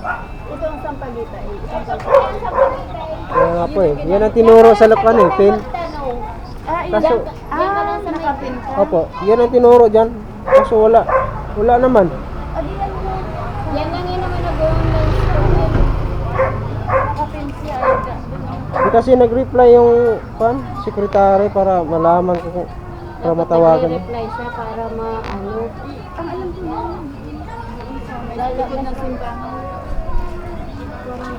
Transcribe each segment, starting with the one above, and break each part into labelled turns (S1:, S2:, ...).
S1: Ito ang sampagita eh. Isang sampagita eh.
S2: Kaya nga po eh. Yan ang tinuro sa lakan eh. Pin.
S1: Ah, yun.
S2: Kaso-
S1: ah, nakapin ka.
S2: Opo. Yan ang tinuro dyan. Kaso wala. Wala naman.
S1: Yan. Yan lang yun naman nag-online store. Nakapin siya.
S2: Kasi nag-reply yung pan, sekretary para malaman ko kung para matawagan.
S1: reply siya para ma-ano. Ang alam ko yan. Lalagyan ng simbahan.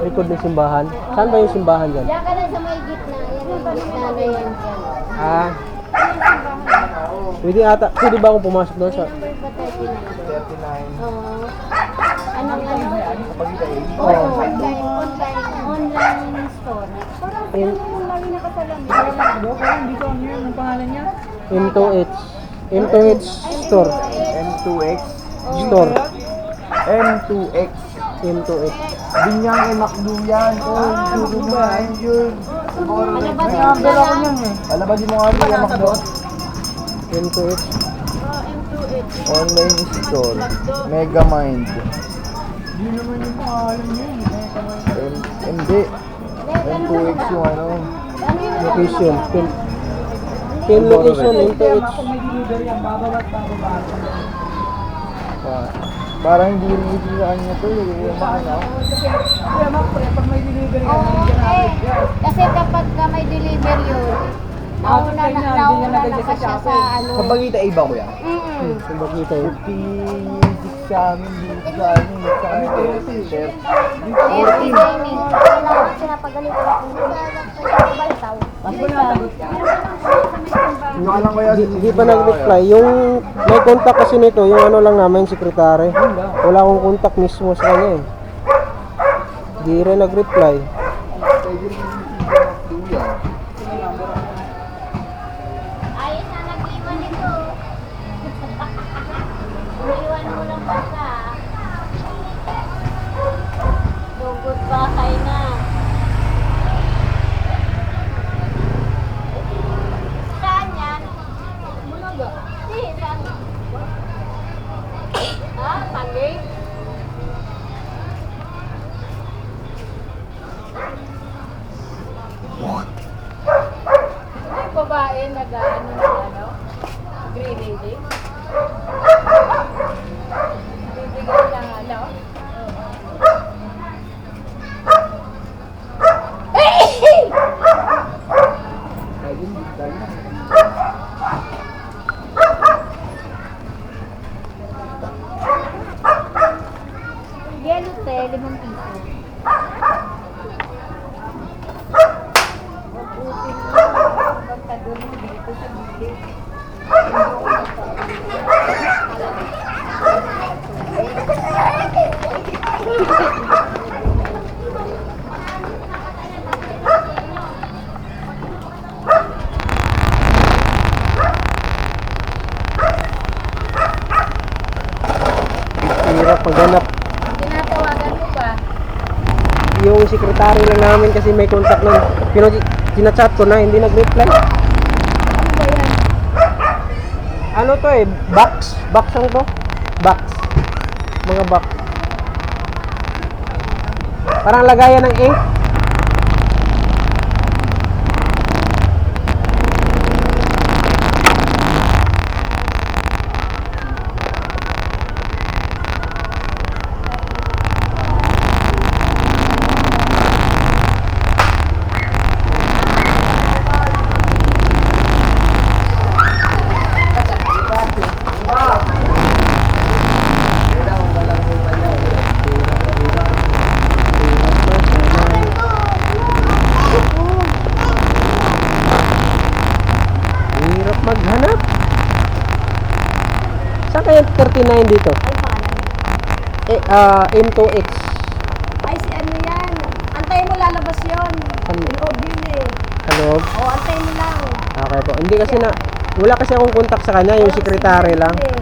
S2: Likod ng simbahan. Saan ba yung simbahan dyan?
S1: Diyan ka na sa may gitna. Yan yung gitna na yan dyan.
S2: Ah. Pwede ata, pwede ba akong pumasok doon sa...
S1: Number ba 39? Oo. Ano nga?
S2: Oo.
S1: Oo. Online, online, online store. Parang
S2: In,
S1: yung lagi nakasalamin.
S3: Dito ang yun, ang pangalan niya?
S2: M2H. M2H store.
S4: M2X.
S2: Store.
S4: M2X.
S2: M2H.
S4: Binyang kay Macdo yan. Oh, duro ba? Yun.
S1: Malabasin
S4: May
S1: mo
S4: number
S1: na
S4: ako niyan eh. Alabasin mo nga kay Macdo.
S2: M2H.
S1: Oh, M2H.
S4: Online store. Megamind.
S3: Hindi naman yung pangalan niya. eh.
S4: Hindi. M2X yung ano.
S1: Yun?
S2: Location. Pin, pin location. M2H.
S3: Kung may delivery ang bababa at bababa.
S4: Pa- Para hindi rin ito sa kanya to. Yung makina.
S3: Kaya mak, pag may delivery ka,
S1: Oo, eh. Kasi kapag ka may deliver yun, nauna na, nauna na
S3: sa
S1: pa siya sa ano.
S4: Sa Bagita iba ko yan.
S1: Mm-mm.
S2: Bakita yun.
S4: 50 sa amin dito sa amin. Sa amin. Chef.
S1: Every dining. Kailangan sila pagalitan ng baltaw.
S4: Yung alam ko yan.
S2: Di, di pa nag-reply. Yung may contact kasi nito, yung ano lang namin, sekretary. Wala akong contact mismo sa kanya eh. Di rin nag-reply.
S1: Nag-ano na ano? Green lady?
S2: Hirap maghanap.
S1: Tinatawagan mo ba?
S2: Yung sekretary lang namin kasi may contact nun. Pino, sinachat ko na, hindi nag-reply.
S1: Ano ba yan?
S2: Ano to eh? Box? Box ang to? Box. Mga box. Parang lagayan ng ink. 69 dito.
S1: Ay, pangalan.
S2: Eh, ah, uh, M2X.
S1: Ay, si ano yan? Antayin mo lalabas yun.
S2: Ano?
S1: Loob yun eh.
S2: Kaloob?
S1: Oo, antayin mo lang.
S2: Okay po. Hindi kasi na, wala kasi akong contact sa kanya, yung sekretary lang.
S1: Eh.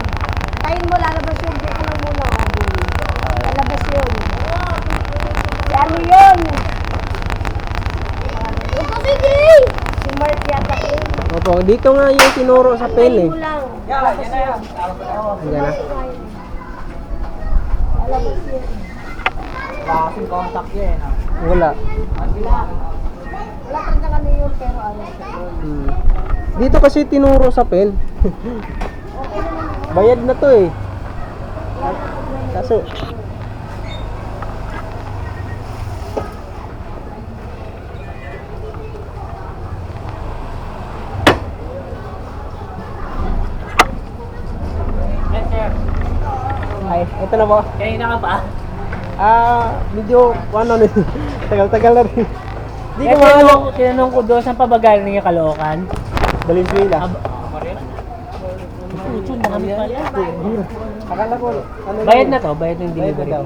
S1: Antayin mo lalabas yun. Hindi ko lang muna. Lalabas yun. Si ano yun? Huwag ka sige! Si Mark yan.
S2: Opo, dito nga yung tinuro sa pen eh.
S1: mo lang.
S3: Yan, yan na yan.
S2: Ayan na.
S3: Kasing contact yan. ah.
S2: Wala.
S1: Wala. Wala talaga ano yun, pero ano.
S2: Hmm. Dito kasi tinuro sa pen. Bayad na to eh. Kaso, ay, ito na mo.
S3: Kanina ka pa?
S2: Ah, medyo, ano na Tagal-tagal na rin. Hindi ko maano.
S3: tinanong, tinanong ko doon, saan pa ba galing yung Caloocan?
S2: Valenzuela.
S3: Pucho, marami pala.
S2: Akala ko, ano
S3: Bayad na to, bayad ng
S2: Bayad na
S3: delivery.
S2: daw.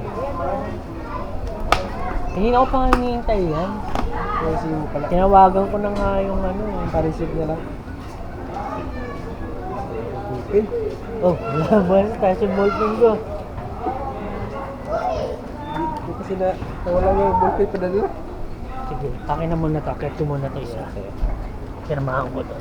S3: Hindi na ako pa hinihintay yan.
S2: Kasi mo pala.
S3: Tinawagan ko na nga yung ano. eh.
S2: Pa-receive na lang.
S3: Oh, wala ba? Sa ballpen ko.
S2: Kasi na, wala yung ballpen pa dala.
S3: Sige, akin na muna to. Kaya muna to isa. Pirmahan ko to.